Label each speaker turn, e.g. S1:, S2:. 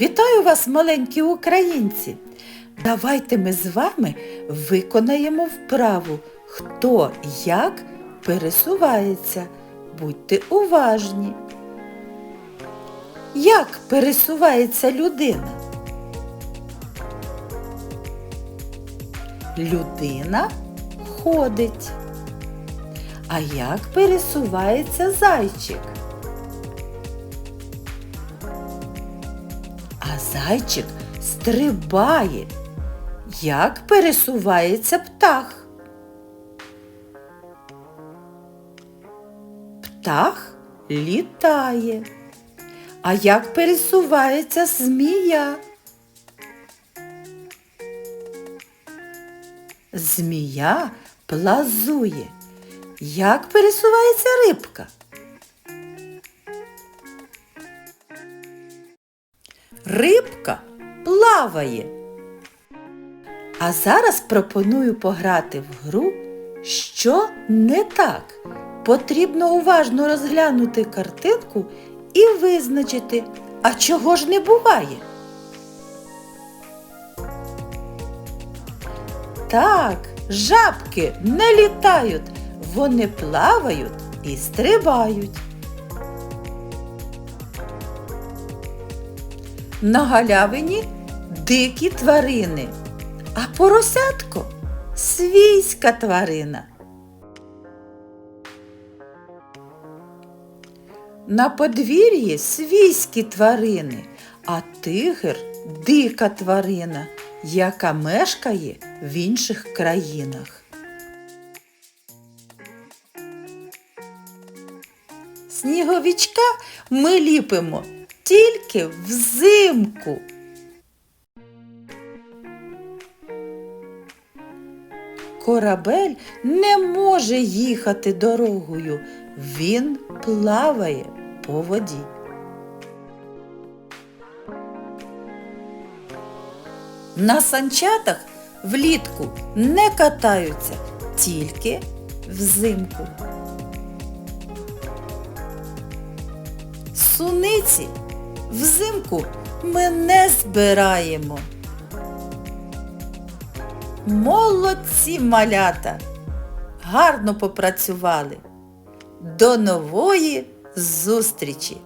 S1: Вітаю вас, маленькі українці! Давайте ми з вами виконаємо вправу, хто як пересувається. Будьте уважні. Як пересувається людина? Людина ходить. А як пересувається зайчик? А зайчик стрибає. Як пересувається птах? Птах літає. А як пересувається змія? Змія плазує. Як пересувається рибка? Рибка плаває. А зараз пропоную пограти в гру, що не так. Потрібно уважно розглянути картинку і визначити, а чого ж не буває. Так, жабки не літають, вони плавають і стрибають. На галявині дикі тварини, а поросятко свійська тварина. На подвір'ї свійські тварини, а тигр дика тварина, яка мешкає в інших країнах. Сніговичка ми ліпимо тільки взимку. Корабель не може їхати дорогою, він плаває по воді. На санчатах влітку не катаються, тільки взимку. Суниці взимку ми не збираємо. Молодці малята! Гарно попрацювали. До нової зустрічі!